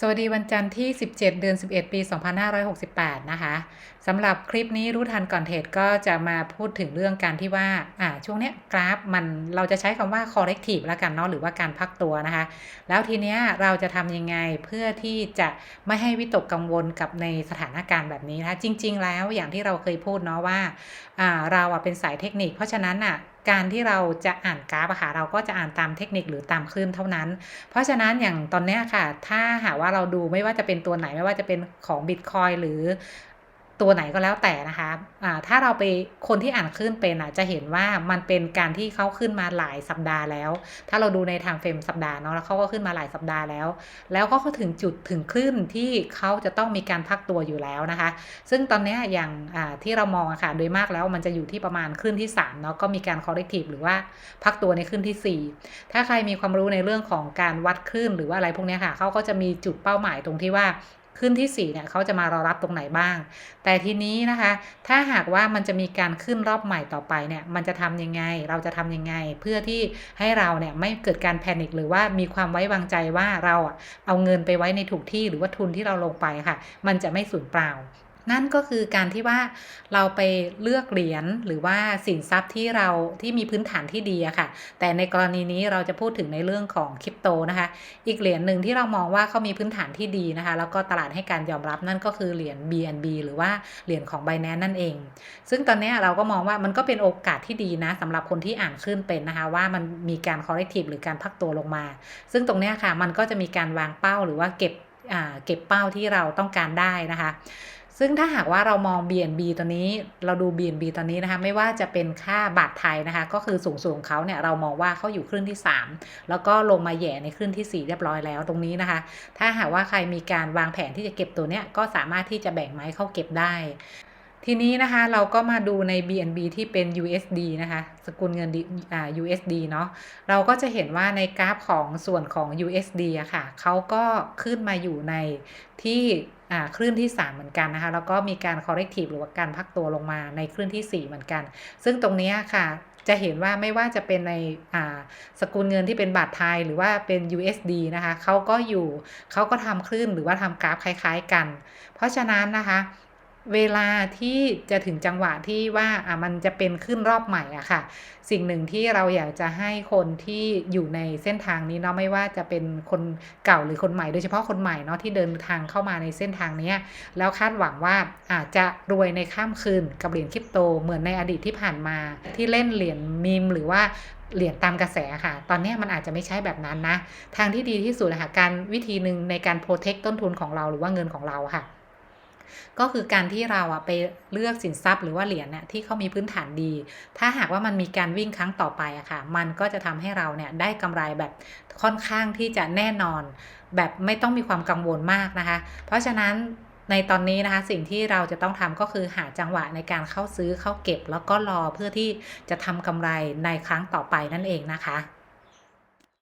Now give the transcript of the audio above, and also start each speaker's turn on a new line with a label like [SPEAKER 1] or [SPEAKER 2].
[SPEAKER 1] สวัสดีวันจันทร์ที่ 17 เดือน 11 ปี 2568 นะคะสำหรับคลิปนี้รู้ทันก่อนเทรดก็จะมาพูดถึงเรื่องการที่ว่าอ่าช่วงเนี้ยกราฟมันเราจะใช้คำว่า corrective แล้วกันเนาะหรือว่าการพักตัวนะคะ แล้วทีเนี้ยเราจะทำยังไงเพื่อที่จะไม่ให้วิตกกังวลกับในสถานการณ์แบบนี้นะคะจริง ๆ แล้วอย่างที่เราเคยพูดเนาะว่าอ่าเราอะเป็นสายเทคนิค เพราะฉะนั้นอะ การที่เราจะอ่านกราฟอะค่ะเราก็จะอ่านตามเทคนิคหรือตามคลื่นเท่านั้น เพราะฉะนั้นอย่างตอนนี้ค่ะ ถ้าหากว่าเราดูไม่ว่าจะเป็นตัวไหนไม่ว่าจะเป็นของ Bitcoin หรือ ตัวไหนก็แล้วแต่นะคะะถ้าเราไปคนที่อ่านคลื่นเป็นอะจะเห็นว่ามันเป็นการที่เขาขึ้นมาหลายสัปดาห์แล้ว ถ้าเราดูในทางเฟรมสัปดาห์เนาะแล้วเขาก็ขึ้นมาหลายสัปดาห์แล้ว แล้วก็เขาถึงจุดถึงคลื่นที่เขาจะต้องมีการพักตัวอยู่แล้วนะคะ ซึ่งตอนนี้อย่างที่เรามองอะค่ะโดยมากแล้วมันจะอยู่ที่ประมาณคลื่นที่3เนาะก็มีการ corrective หรือว่าพักตัวในคลื่นที่ 4 ถ้าใครมีความรู้ในเรื่องของการวัดคลื่นหรือว่าอะไรพวกนี้ค่ะเขาก็จะมีจุดเป้าหมายตรงที่ว่า ขึ้นที่ 4 เนี่ยเขาจะมารอรับตรงไหนบ้าง แต่ทีนี้นะคะ ถ้าหากว่ามันจะมีการขึ้นรอบใหม่ต่อไปเนี่ย มันจะทำยังไง เราจะทำยังไง เพื่อที่ให้เราเนี่ยไม่เกิดการแพนิคหรือว่ามีความไว้วางใจว่าเราอะเอาเงินไปไว้ในถูกที่หรือว่าทุนที่เราลงไปค่ะ มันจะไม่สูญเปล่า นั่นก็คือการที่ว่าเราไปเลือกเหรียญหรือว่าสินทรัพย์ที่เราที่มีพื้นฐานที่ดีอะค่ะ แต่ในกรณีนี้เราจะพูดถึงในเรื่องของคริปโตนะคะ อีกเหรียญหนึ่งที่เรามองว่าเขามีพื้นฐานที่ดีนะคะ แล้วก็ตลาดให้การยอมรับนั่นก็คือเหรียญ BNB หรือว่าเหรียญของ b บ n a n c e นั่นเอง ซึ่งตอนนี้เราก็มองว่ามันก็เป็นโอกาสที่ดีนะสำหรับคนที่อ่านขึ้นเป็นนะคะ ว่ามันมีการ corrective หรือการพักตัวลงมา ซึ่งตรงนี้ค่ะมันก็จะมีการวางเป้าหรือว่าเก็บเก็บเป้าที่เราต้องการได้นะคะ ซึ่งถ้าหากว่าเรามอง BNB ตัวนี้เราดู BNB ตัวนี้นะคะ ไม่ว่าจะเป็นค่าบาทไทยนะคะ ก็คือสูงสุดของเขาเนี่ยเรามองว่าเขาอยู่ครึ่งที่ 3 แล้วก็ลงมาแย่ในครึ่งที่ 4 เรียบร้อยแล้วตรงนี้นะคะ ถ้าหากว่าใครมีการวางแผนที่จะเก็บตัวเนี้ยก็สามารถที่จะแบ่งไม้เข้าเก็บได้ ทีนี้นะคะเราก็มาดูใน BNB ที่เป็น USD นะคะสกุลเงิน USD เนาะเราก็จะเห็นว่าในกราฟของส่วนของ USD อะค่ะเขาก็ขึ้นมาอยู่ในที่คลื่นที่ 3 เหมือนกันนะคะแล้วก็มีการ corrective หรือว่าการพักตัวลงมาในคลื่นที่ 4 เหมือนกัน ซึ่งตรงนี้ค่ะจะเห็นว่าไม่ว่าจะเป็นในสกุลเงินที่เป็นบาทไทยหรือว่าเป็น USD นะคะเขาก็อยู่เขาก็ทำคลื่นหรือว่าทำกราฟคล้าย ๆ กัน เพราะฉะนั้นนะคะ เวลาที่จะถึงจังหวะที่ว่าอะมันจะเป็นขึ้นรอบใหม่อะค่ะ สิ่งหนึ่งที่เราอยากจะให้คนที่อยู่ในเส้นทางนี้เนาะไม่ว่าจะเป็นคนเก่าหรือคนใหม่ โดยเฉพาะคนใหม่เนาะที่เดินทางเข้ามาในเส้นทางนี้แล้วคาดหวังว่าอาจจะรวยในข้ามคืนกับเหรียญคริปโตเหมือนในอดีตที่ผ่านมา ที่เล่นเหรียญมีมหรือว่าเหรียญตามกระแสค่ะ ตอนนี้มันอาจจะไม่ใช่แบบนั้นนะ ทางที่ดีที่สุดนะคะการวิธีหนึ่งในการโปรเทคต้นทุนของเราหรือว่าเงินของเราค่ะ ก็คือการที่เราอะไปเลือกสินทรัพย์หรือว่าเหรียญเนี่ยที่เขามีพื้นฐานดี ถ้าหากว่ามันมีการวิ่งครั้งต่อไปอะค่ะ มันก็จะทำให้เราเนี่ยได้กำไรแบบค่อนข้างที่จะแน่นอน แบบไม่ต้องมีความกังวลมากนะคะ เพราะฉะนั้นในตอนนี้นะคะสิ่งที่เราจะต้องทำก็คือหาจังหวะในการเข้าซื้อเข้าเก็บ แล้วก็รอเพื่อที่จะทำกำไรในครั้งต่อไปนั่นเองนะคะ